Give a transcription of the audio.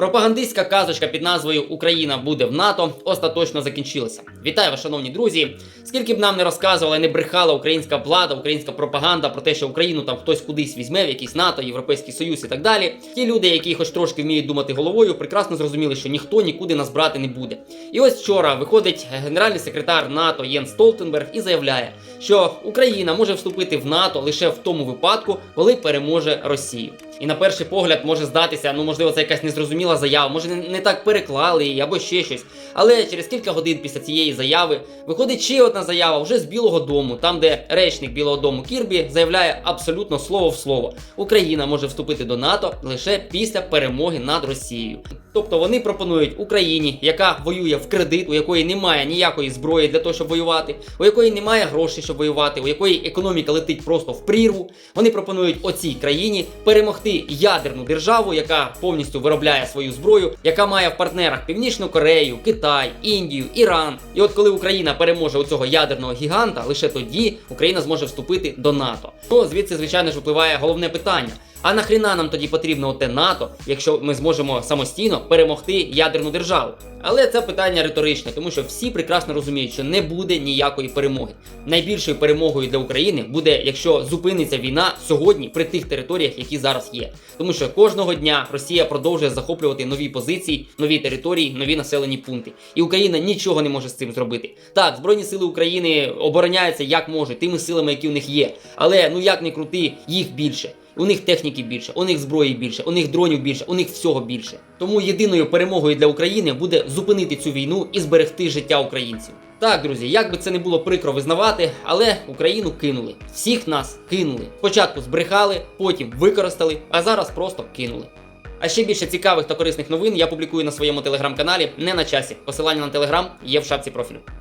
Пропагандистська казочка під назвою Україна буде в НАТО остаточно закінчилася. Вітаю вас, шановні друзі. Скільки б нам не розказувала, не брехала українська влада, українська пропаганда про те, що Україну там хтось кудись візьме, в якийсь НАТО, Європейський Союз і так далі. Ті люди, які хоч трошки вміють думати головою, прекрасно зрозуміли, що ніхто нікуди нас брати не буде. І ось вчора виходить генеральний секретар НАТО Єн Столтенберг і заявляє, що Україна може вступити в НАТО лише в тому випадку, коли переможе Росію. І на перший погляд може здатися, ну можливо, це якась незрозуміла заява, може не, так переклали її або ще щось. Але через кілька годин після цієї заяви виходить ще одна заява вже з Білого Дому, там де речник Білого Дому Кірбі заявляє абсолютно слово в слово: Україна може вступити до НАТО лише після перемоги над Росією. Тобто вони пропонують Україні, яка воює в кредит, у якої немає ніякої зброї для того, щоб воювати, у якої немає грошей, щоб воювати, у якої економіка летить просто в прірву. Вони пропонують оцій країні перемогти ядерну державу, яка повністю виробляє свою зброю, яка має в партнерах Північну Корею, Китай, Індію, Іран. І от коли Україна переможе у цього ядерного гіганта, лише тоді Україна зможе вступити до НАТО. То звідси, звичайно ж, випливає головне питання. А нахріна нам тоді потрібно оте НАТО, якщо ми зможемо самостійно перемогти ядерну державу? Але це питання риторичне, тому що всі прекрасно розуміють, що не буде ніякої перемоги. Найбільшою перемогою для України буде, якщо зупиниться війна сьогодні при тих територіях, які зараз є. Тому що кожного дня Росія продовжує захоплювати нові позиції, нові території, нові населені пункти. І Україна нічого не може з цим зробити. Так, Збройні сили України обороняються як можуть, тими силами, які в них є. Але ну як не крути, їх більше. У них техніки більше, у них зброї більше, у них дронів більше, у них всього більше. Тому єдиною перемогою для України буде зупинити цю війну і зберегти життя українців. Так, друзі, як би це не було прикро визнавати, але Україну кинули. Всіх нас кинули. Спочатку збрехали, потім використали, а зараз просто кинули. А ще більше цікавих та корисних новин я публікую на своєму телеграм-каналі не на часі. Посилання на телеграм є в шапці профілю.